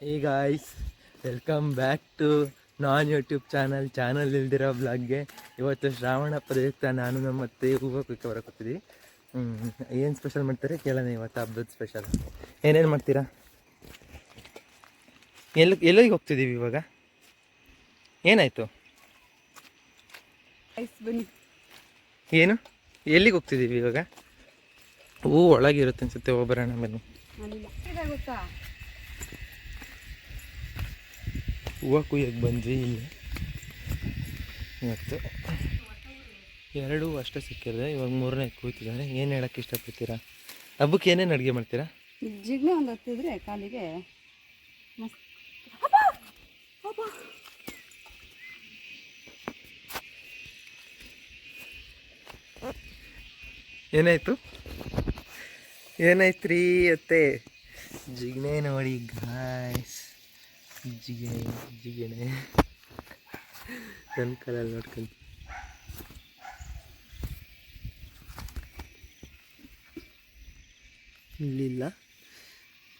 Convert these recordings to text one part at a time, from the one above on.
ಈಗ ಐಸ್ welcome back to ನಾನ್ ಯೂಟ್ಯೂಬ್ ಚಾನಲ್ ಚಾನಲ್ ಇಲ್ದಿರೋ ಬ್ಲಾಗ್ಗೆ ಇವತ್ತು ಶ್ರಾವಣ ಪ್ರಯುಕ್ತ ನಾನು ನಮ್ಮ ಮತ್ತೆ ಹೂವು ಕುಕ್ಕ ಬರಕೊತಿದ್ವಿ ಹ್ಞೂ ಏನು ಸ್ಪೆಷಲ್ ಮಾಡ್ತಾರೆ ಕೇಳೋಣ ಇವತ್ತು ಹಬ್ಬದ ಸ್ಪೆಷಲ್ ಏನೇನು ಮಾಡ್ತೀರಾ? ಎಲ್ಲಿ ಎಲ್ಲಿಗೆ ಹೋಗ್ತಿದ್ದೀವಿ ಇವಾಗ? ಏನಾಯಿತು? ಬನ್ನಿ. ಏನು? ಎಲ್ಲಿಗೆ ಹೋಗ್ತಿದ್ದೀವಿ ಇವಾಗ? ಹೂ ಒಳಗಿರುತ್ತೆ ಅನ್ಸುತ್ತೆ ಹೋಗ್ಬರೋಣ ಬನ್ನಿ. ಹೂವು ಕುಯ್ಯಕ್ಕೆ ಬಂದ್ವಿ ಇಲ್ಲಿ? ಇವತ್ತು ಎರಡು ಅಷ್ಟೇ ಸಿಕ್ಕಿದೆ ಇವಾಗ ಮೂರನೇ ಕೂತಿದ್ದಾರೆ. ಏನು ಹೇಳಕ್ಕೆ ಇಷ್ಟಪಡ್ತೀರಾ? ಹಬ್ಬಕ್ಕೆ ಏನೇನು ಅಡುಗೆ ಮಾಡ್ತೀರಾ? ಜಿಗ್ನೆ ಒಂದು ಹತ್ತಿದ್ರೆ ಕಾಲಿಗೆ ಏನಾಯ್ತು ಏನಾಯ್ತು? ರೀ ಅತ್ತೆ? ಜಿಗ್ನೇ ನೋಡಿ ಗಾಯ್ಸ್ ಜಿಗಣೆ ಜಿಗಣೆ ನನ್ನ ಕಲಲ್ಲಿ ನೋಡ್ಕೊಂತ ಇಲ್ಲಿಲ್ಲ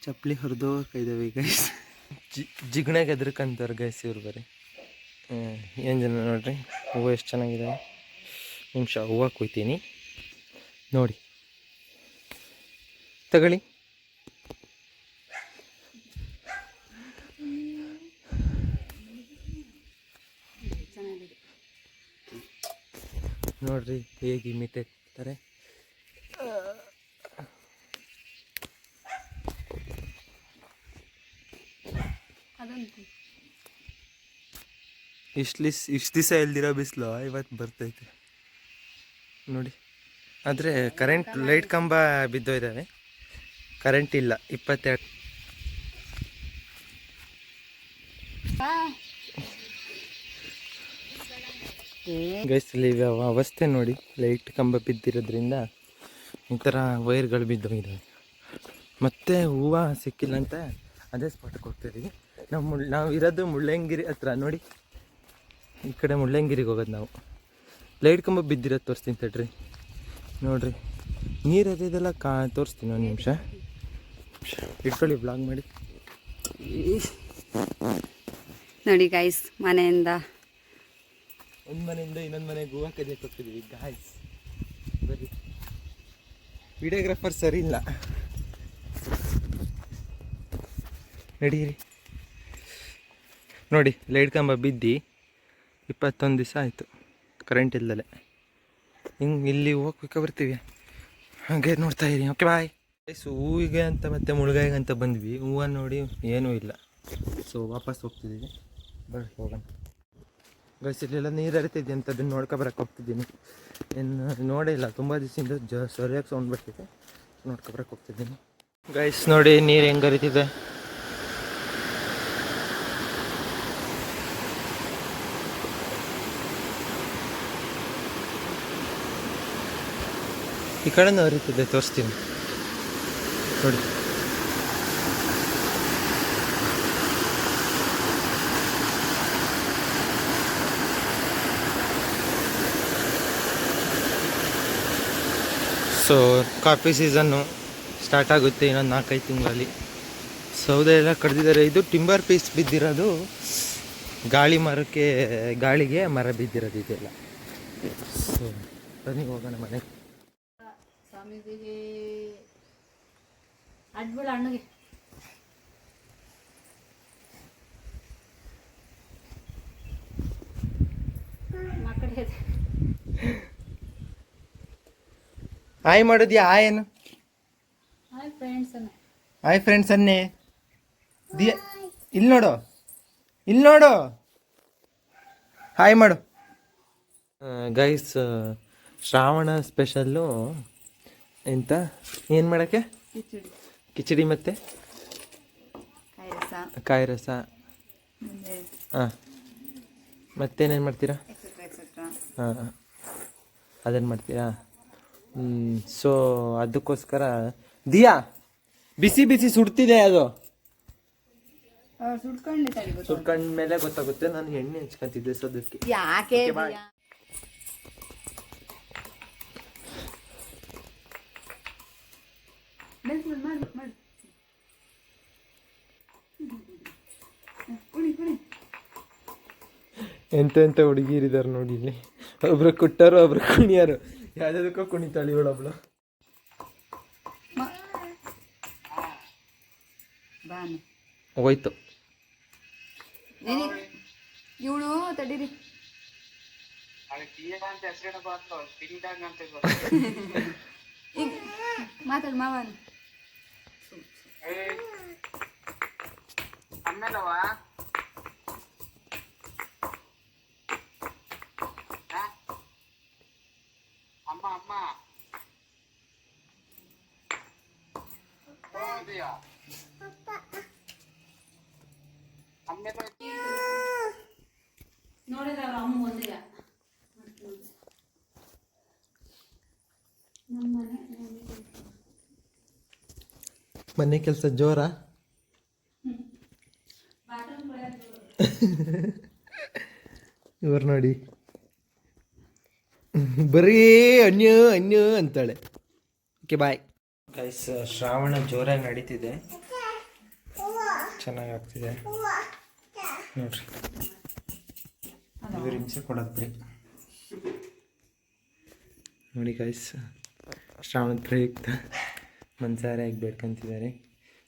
ಚಪ್ಪಲಿ ಹೊರದೋ ಕೈದವೆ ಗೈಸ್ ಜಿ, ಜಿಗಣೆಗೆ ಗೈಸ್ ಇವ್ರು ಬರ್ರಿ ಏನು ಜನ ನೋಡ್ರಿ? ಹೂವು ಎಷ್ಟು ಚೆನ್ನಾಗಿದೆ ನಿಮಿಷ ಹೂವು ಕುಯ್ತೀನಿ. ನೋಡಿ. ತಗೊಳ್ಳಿ. ನೋಡ್ರಿ ಹೇಗೆ ಮಿತೆ ಅದಂತು ಇಷ್ಟು ಇಷ್ಟು ದಿವಸ ಇಲ್ದಿರೋ ಬಿಸಿಲು ಇವತ್ತು ಬರ್ತೈತೆ. ನೋಡಿ. ಆದರೆ ಕರೆಂಟ್ ಲೈಟ್ ಕಂಬ ಬಿದ್ದೋಯ್ದಾವೆ. ಕರೆಂಟ್ ಇಲ್ಲ, ಇಪ್ಪತ್ತೆರಡು ಇವ- ಅವಸ್ಥೆ ನೋಡಿ ಲೈಟ್ ಕಂಬ ಬಿದ್ದಿರೋದ್ರಿಂದ ಈ ಥರ ವೈರ್ಗಳು ಬಿದ್ದೋಗಿದ್ದಾವೆ ಮತ್ತೆ ಹೂವು ಸಿಕ್ಕಿಲ್ಲ ಅಂತ ಅದೇ ಸ್ಪಾಟ್ಗೆ ಹೋಗ್ತಿದ್ದೀವಿ ನಾವು ಮುಳ್, ನಾವು ಇರೋದು ಮುಳ್ಳಂಗಿರಿ ಹತ್ರ ನೋಡಿ. ಈ ಕಡೆ ಮುಳ್ಳಂಗಿರಿಗೆ ಹೋಗೋದು ನಾವು. ಲೈಟ್ ಕಂಬ ಬಿದ್ದಿರೋದು ತೋರಿಸ್ತೀನಿ ತಡ್ರಿ. ನೋಡ್ರಿ. ನೀರು ಅದಿದೆಲ್ಲ ಕಾ, ತೋರಿಸ್ತೀನಿ ಒಂದು ನಿಮಿಷ. ಇಟ್ಕೊಳ್ಳಿ ಬ್ಲಾಗ್ ಮಾಡಿ. ನೋಡಿ ಗೈಸ್ ಮನೆಯಿಂದ ಒಂದು ಮನೆಯಿಂದ ಇನ್ನೊಂದು ಮನೆಗೆ ಹೂವು ಹೋಗ್ತಿದೀವಿ ಹೋಗ್ತಿದ್ದೀವಿ ಗಾಯ್ಸ್ ಬರೀ ವಿಡಿಯೋಗ್ರಾಫರ್ ಸರಿ ಇಲ್ಲ. ನಡೀರಿ. ನೋಡಿ ಲೈಟ್ ಕಂಬ ಬಿದ್ದು ಇಪ್ಪತ್ತೊಂದು ದಿವಸ ಆಯಿತು. ಕರೆಂಟ್ ಇಲ್ದಲೆ. ಹಿಂಗೆ ಇಲ್ಲಿ ಹೋಗ್ಬೇಕಾ ಬರ್ತೀವಿ? ಹಾಗೆ ನೋಡ್ತಾ ಇರಿ. ಓಕೆ ಬಾಯ್ ಹೂವಿಗೆ ಅಂತ ಮತ್ತೆ ಮುಳುಗಾಯಿಗೆ ಅಂತ ಬಂದ್ವಿ. ಹೂವು ನೋಡಿ ಏನೂ ಇಲ್ಲ. ಸೊ ವಾಪಸ್ ಹೋಗ್ತಿದ್ದೀವಿ ಬರ್ರಿ ಹೋಗೋಣ. ಗೈಸ್ ಇಲ್ಲೆಲ್ಲ ನೀರು ಹರಿತಿದ್ದೆ ಅಂತ ಅದನ್ನ ನೋಡ್ಕೊ ಬರಕ್ಕೆ ಹೋಗ್ತಿದ್ದೀನಿ. ಇನ್ನು ನೋಡೇ ಇಲ್ಲ, ತುಂಬ ದಿವಸದಿಂದ ಜ ಸರಿಯಾಗಿ ಸೌಂಡ್ ಬರ್ತಿದೆ. ನೋಡ್ಕೊ ಬರಕ್ಕೆ ಹೋಗ್ತಿದ್ದೀನಿ. ಗೈಸ್ ನೋಡಿ ನೀರು ಹೆಂಗೆ ಹರಿತಿದೆ ಈ ಕಡೆನೂ ಹರಿತಿದೆ, ತೋರಿಸ್ತೀನಿ. ನೋಡಿ. ಸೊ ಕಾಫಿ ಸೀಸನ್ನು ಸ್ಟಾರ್ಟ್ ಆಗುತ್ತೆ ಇನ್ನೊಂದು ನಾಲ್ಕೈದು ತಿಂಗಳಲ್ಲಿ. ಸೌದೆ ಎಲ್ಲ ಕಡ್ದಿದ್ದಾರೆ ಇದು ಟಿಂಬರ್ ಪೀಸ್ ಬಿದ್ದಿರೋದು ಗಾಳಿ ಮರಕ್ಕೆ, ಗಾಳಿಗೆ ಮರ ಬಿದ್ದಿರೋದು ಇದೆಲ್ಲ. ಸೊ ಬನ್ನಿ, ಹೋಗೋಣ ಮನೆ. ಸ್ವಾಮೀಜಿಗೆ ಅಡ್ಬಿಡ ಹಾಯ್ ಮಾಡಿದ್ಯಾ? ಏನು ಹಾಯ್ ಫ್ರೆಂಡ್ಸ್ ಅನ್ನ. ಹಾಯ್ ಫ್ರೆಂಡ್ಸ್ ಅನ್ನೇ. ದಿಯ ಇಲ್ಲಿ ನೋಡು. ಇಲ್ಲಿ ನೋಡು. ಹಾಯ್ ಮಾಡು. ಗೈಸ್ ಶ್ರಾವಣ ಸ್ಪೆಷಲ್ಲು ಎಂತ? ಏನು ಮಾಡೋಕ್ಕೆ? ಕಿಚಡಿ. ಕಿಚಡಿ ಮತ್ತು? ಕಾಯಿ ರಸ ಹಾಂ ಮತ್ತೇನೇನು ಮಾಡ್ತೀರಾ? ಹಾಂ ಅದೇನು ಮಾಡ್ತೀರಾ? ಸೊ ಅದಕ್ಕೋಸ್ಕರ ದಿಯಾ? ಬಿಸಿ ಬಿಸಿ ಸುಡ್ತಿದೆ ಅದು. ಸುಡ್ಕೊಂಡ್ಮೇಲೆ ಗೊತ್ತಾಗುತ್ತೆ ನಾನು ಎಣ್ಣೆ ಹಚ್ಕೊಂತಿದ್ದೆ ಸೊ ಅದಕ್ಕೆ ಯಾಕೆ ಎಂತ ಹುಡುಗಿರಿದಾರೆ ನೋಡಿ ಇಲ್ಲಿ. ಒಬ್ರು ಕುಟ್ಟರು ಒಬ್ರು ಕುಣಿಯಾರು. ಯಾವ್ದಕ್ಕೋ ಕುಣಿತಾಳೆ ಇವಳೊಬ್ಳು ಬಾನು ಹೋಯ್ತು. ಇವಳು ತಡೀರಿ. ಮಾತಾಡು ಮಾವನ್ ಅಮ್ಮ ಅಮ್ಮ ನೋಡಿದ್ರೆ ಅವ್ರ ಅಮ್ಮ ಒಂದಿಲ್ಲ. ಮನೆ ಕೆಲಸ ಜೋರ. ಇವ್ರು ನೋಡಿ. ಬರೀ ಅನ್ಯ ಅನ್ಯ ಅಂತಾಳೆ. ಓಕೆ ಬಾಯ್ ಗೈಸ್ ಶ್ರಾವಣ ಜೋರಾಗಿ ನಡೀತಿದೆ. ಚೆನ್ನಾಗಿ ಆಗ್ತಿದೆ. ನೋಡ್ರಿ. ಇವ್ರ ಹಿಂಸೆ ಕೊಡೋದು ನೋಡಿ ಗೈಸ್ ಶ್ರಾವಣದ ಪ್ರಯುಕ್ತ. ಮನ್ಸಾರಾಗಿ ಬೇಡ್ಕೊಂತಿದ್ದಾರೆ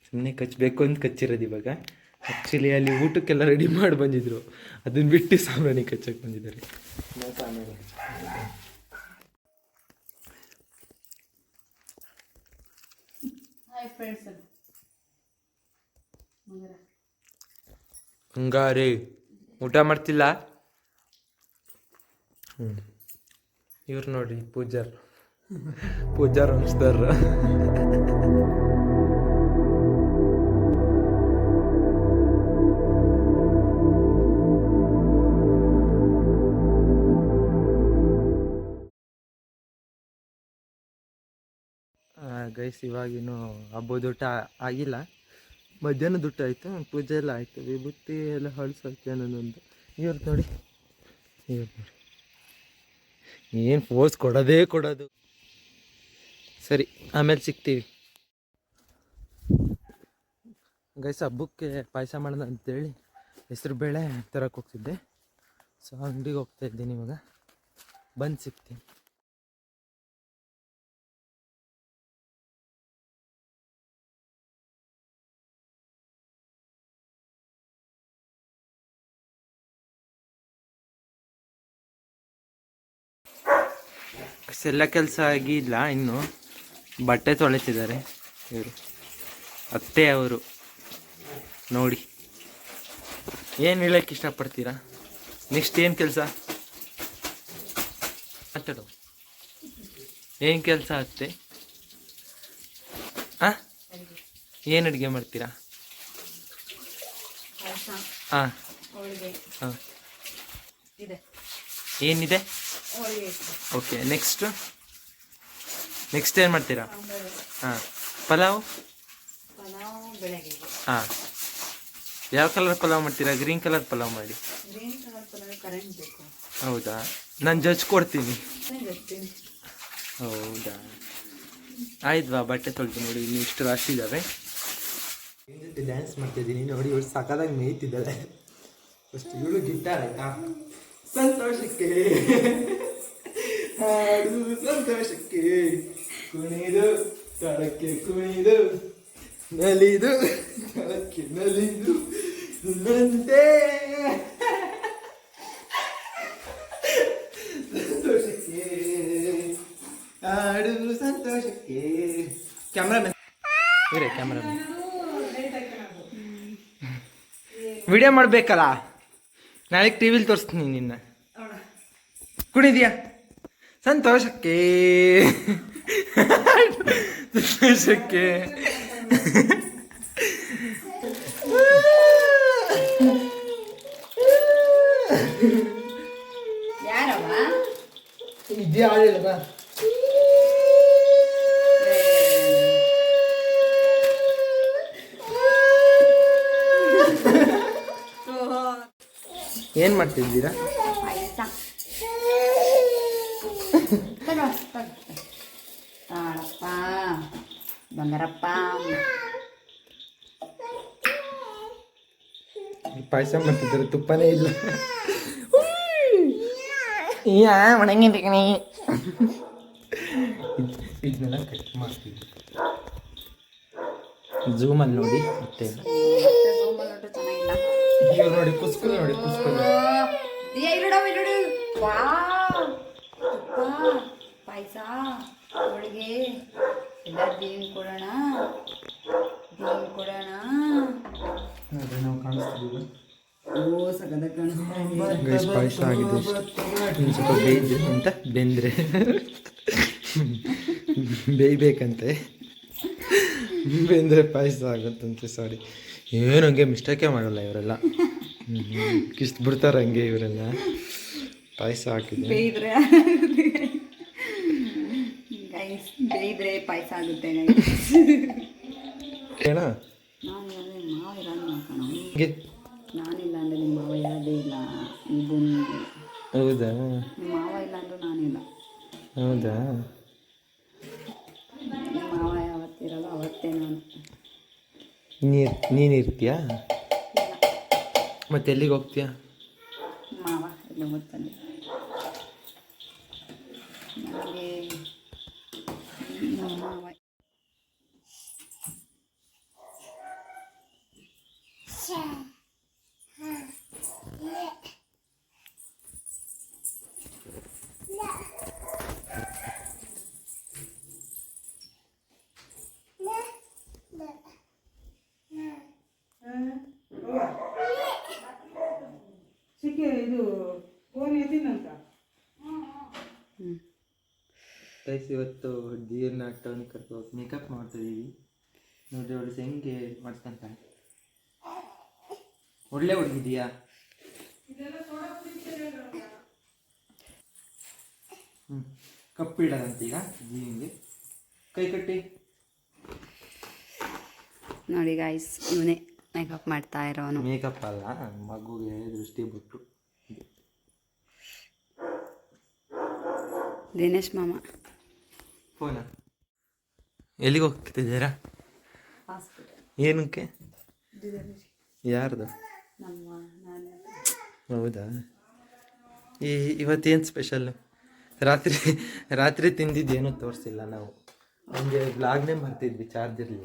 ಸುಮ್ಮನೆ ಕಚ್ಚಬೇಕು ಅಂತ ಕಚ್ಚಿರೋದು ಇವಾಗ. ಆ್ಯಕ್ಚುಲಿ ಅಲ್ಲಿ ಊಟಕ್ಕೆಲ್ಲ ರೆಡಿ ಮಾಡಿ ಬಂದಿದ್ರು. ಅದನ್ನ ಬಿಟ್ಟು ಸಾಂಬ್ರಾಣಿ ಕಚ್ಚಕ್ಕೆ ಬಂದಿದ್ದಾರೆ. ಹಂಗಾರಿ ಊಟ ಮಾಡ್ತಿಲ್ಲ? ಹ್ಞೂ ಇವ್ರು ನೋಡಿ ಪೂಜಾರ್. ಪೂಜಾರ್ ಅನ್ಸ್ತಾರ. ಗೈಸ್ ಇವಾಗಿನ್ನು ಹಬ್ಬದ ಆಗಿಲ್ಲ. ಮಧ್ಯಾಹ್ನ ಊಟ ಆಯಿತು, ಪೂಜೆ ಎಲ್ಲ ಆಯಿತು. ವಿಭೂತಿ ಎಲ್ಲ ಹೊಳ್ಸೋಕೆ ಅನ್ನೋದೊಂದು ಇವ್ರು ನೋಡಿ. ಇವ್ರು ನೋಡಿ. ಏನು ಫೋರ್ಸ್ ಕೊಡೋದೇ ಕೊಡೋದು. ಸರಿ, ಆಮೇಲೆ ಸಿಗ್ತೀವಿ. ಗೈಸ್ ಹಬ್ಬಕ್ಕೆ ಪಾಯಸ ಮಾಡೋಣ ಅಂತೇಳಿ ಹೆಸರು ಬೇಳೆ ತರಕ್ಕೆ ಹೋಗ್ತಿದ್ದೆ. ಸೊ ಅಂಗಡಿಗೆ ಹೋಗ್ತಾ ಇದ್ದೀನಿ ಇವಾಗ. ಬಂದು ಸಿಗ್ತೀನಿ. ಎಲ್ಲ ಕೆಲಸ ಆಗಿಲ್ಲ ಇನ್ನು. ಬಟ್ಟೆ ತೊಳಿತಿದ್ದಾರೆ ಇವರು. ಅತ್ತೆ ಅವರು. ನೋಡಿ. ಏನು ಹೇಳಕ್ಕೆ ಇಷ್ಟಪಡ್ತೀರಾ? ನೆಕ್ಸ್ಟ್ ಏನು ಕೆಲಸ? ಮಾತಾಡು. ಏನು ಕೆಲಸ ಅತ್ತೆ? ಹಾಂ ಏನು ಅಡುಗೆ ಮಾಡ್ತೀರಾ? ಹಾಂ ಹಾಂ. ಇದೆ. ಏನಿದೆ? ಓಕೆ ನೆಕ್ಸ್ಟ್ ನೆಕ್ಸ್ಟ್ ಏನು ಮಾಡ್ತೀರಾ? ಹಾಂ, ಪಲಾವ್? ಹಾಂ. ಯಾವ ಕಲರ್ ಪಲಾವ್ ಮಾಡ್ತೀರಾ? ಗ್ರೀನ್ ಕಲರ್ ಪಲಾವ್ ಮಾಡಿ. ಹೌದಾ? ನಾನು ಜಜ್ ಕೊಡ್ತೀನಿ. ಹೌದಾ? ಆಯ್ತವಾ ಬಟ್ಟೆ ತೊಳ್ದು ನೋಡಿ, ಇನ್ನು ಇಷ್ಟು ರಾಶಿ ಇದ್ದಾವೆ ಡ್ಯಾನ್ಸ್ ಮಾಡ್ತಿದ್ದೀನಿ ನೋಡಿ ಇವಳು ಸಖತ್ತಾಗಿ ಮೇಯ್ತಿದ್ದಾಳೆ ಫಸ್ಟ್ ಇವಳು ಗಿಟಾರ್ ಆಯ್ತಾ? ಸಂತೋಷಕ್ಕೆ. ಹಾಡು ಸಂತೋಷಕ್ಕೆ. ಕುಣಿದು, ತಳಕ್ಕೆ ಕುಣಿದು, ನಲಿದು, ತಳಕ್ಕೆ ನಲಿದು ನಂತೆ ಸಂತೋಷಕ್ಕೆ. ಹಾಡು ಸಂತೋಷಕ್ಕೆ. ಕ್ಯಾಮ್ರಾಮನ್. Camera cameraman. ವಿಡಿಯೋ ಮಾಡ್ಬೇಕಲ್ಲ? ನಾಳೆ ಟಿ ವಿಲಿ ತೋರಿಸ್ತೀನಿ ನಿನ್ನ. ಕುಣಿದ್ಯಾ? ಸಂತೋಷಕ್ಕೆ. ಸಂತೋಷಕ್ಕೆ. ತಗೋ ತಾಳಪ್ಪ ಬಂಗಾರಪ್ಪ. ಪಾಯಸ ಮಾಡ್ತಿದ್ದಾರೆ? ತುಪ್ಪನೇ ಇಲ್ಲ. ಯಾ ಒಣಗಿದ್ದೀನಿ ಇದನ್ನೆಲ್ಲ ಕಟ್ ಮಾಡ್ತೀವಿ. ಝೂಮಲ್ಲಿ ನೋಡಿ ಮತ್ತೆ ಇವ್ರು ನೋಡಿ ಕುಸ್ಕು ನೋಡಿ ಕುಸ್ಕು ಪಾಯಸ ಹೋಳಿಗೆ. ಎಲ್ಲ ದೇವಿ ಕೊಡೋಣ. ದೇವಿ ಕೊಡೋಣ. ಓ ಸಗದ ಪಾಯಸ ಆಗಿದೆ ಸ್ವಲ್ಪ ಬೇಯ್ದು ಅಂತ ಬೆಂದ್ರೆ. ಬೇಯ್ಬೇಕಂತೆ. ಬೆಂದ್ರೆ ಪಾಯಸ ಆಗುತ್ತಂತೆ ಸಾರಿ ಏನು ಹಂಗೆ ಮಿಸ್ಟೇಕೇ ಮಾಡಲ್ಲ ಇವರೆಲ್ಲ. ಕಿಸ್ಟ್ ಬಿಡ್ತಾರೆ ಹಂಗೆ ಇವರೆಲ್ಲ ಪಾಯಸ ಹಾಕಿದ್ರೆ. ಬೇಯಿದ್ರೆ ಗೈಸ್ ಬೇಯಿದ್ರೆ ಪಾಯಸ ಆಗುತ್ತೆ ಗೈಸ್ ಏನ? ನಾನು ಮಾವ ಇರೋದು ಹಂಗೆ. ನಾನಿಲ್ಲ ಅಂದರೆ ನಿಮ್ಮ ಮಾವ ಇರೋದೇ ಇಲ್ಲ. ಹೌದಾ? ನಿಮ್ಮ ಮಾವ ಇಲ್ಲ ಅಂದರೂ ನಾನಿಲ್ಲ. ಹೌದಾ? ನಿಮ್ಮ ಮಾವ ಯಾವತ್ತಿರಲ್ಲ ಅವತ್ತೇ ನಾನು. ನೀರು ನೀನು ಇರ್ತೀಯಾ? ಮತ್ತೆ ಎಲ್ಲಿಗೆ ಹೋಗ್ತೀಯಾ? ಮಾವ ಎಲ್ಲ ಗೊತ್ತಲ್ಲಿ ನನಗೆ ನಮ್ಮ ಮಾವ ಹ್ಞೂ ಗೈಸ್ ಇವತ್ತು ದೀರ್ನ ಟರ್ನ್ ಕರ್ಕೊಂಡು ಮೇಕಪ್ ಮಾಡ್ತಿದ್ದೀವಿ ನೋಡಿ ಅವಳು ಹೆಂಗೆ ಮಾಡ್ಕೊಂತಾಳೆ ಒಳ್ಳೆ ಹುಡುಗಿದೀಯಾ ಹ್ಞೂ ಕಪ್ಪು ಇಡೋದಂತ ಈಗ ಜೀವಿಗೆ. ಕೈ ಕಟ್ಟಿ. ನೋಡಿ ಗಾಯ್ಸ್ ಇವನೇ ಮೇಕಪ್ ಮಾಡ್ತಾ ಇರೋನು. ಮೇಕಪ್ ಅಲ್ಲ ಮಗುಗೆ ದೃಷ್ಟಿ ಬಿಟ್ಟು. ದಿನೇಶ್ ಮಾಮ. ಫೋನ. ಎಲ್ಲಿಗೆ ಹೋಗ್ತಿದ್ದೀರಾ? ಏನಕ್ಕೆ? ಯಾರ್ದು? ನಮ್ಮ ನಾನು. ಹೌದಾ? ಈ ಇವತ್ತೇನು ಸ್ಪೆಷಲ್ ರಾತ್ರಿ ರಾತ್ರಿ ತಿಂದಿದ್ದೇನು ತೋರಿಸಿಲ್ಲ ನಾವು. ಹಂಗೆ ಬ್ಲಾಗ್ನೇ ಬರ್ತಿದ್ವಿ ಚಾರ್ಜ್ ಇರಲಿ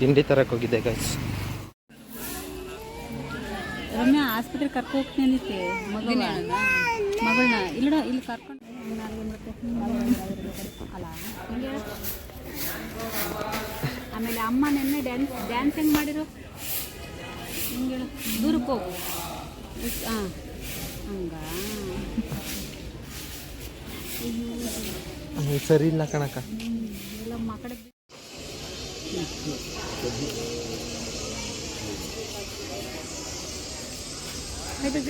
ತಿಂಡಿ ತರಕ್ಕೆ ಹೋಗಿದ್ದೆ ಗೈಸ್ ರಮ್ಯಾ ಆಸ್ಪತ್ರೆ ಕರ್ಕೊ ಹೋಗ್ತೀನಿ ಅಂದಿತ್ತೆ ಮಗಳನ್ನ. ಇಲ್ಲ ಇಲ್ಲಿ ಕರ್ಕೊಂಡು. ಅಲ್ಲ. ಆಮೇಲೆ ಅಮ್ಮ ನೆನ್ನೆ ಡ್ಯಾನ್ಸ್ ಡ್ಯಾನ್ಸ್ ಹೆಂಗೆ ಮಾಡಿರು ಹಿಂಗೆ ದೂರಕ್ಕೆ ಹೋಗು. ಹಾಂ ಹಂಗ. ಸರಿ ಇಲ್ಲ ಕಣಕ್ಕ. ಎಲ್ಲ ಮಕ್ಕಳ ಆಯ್ತು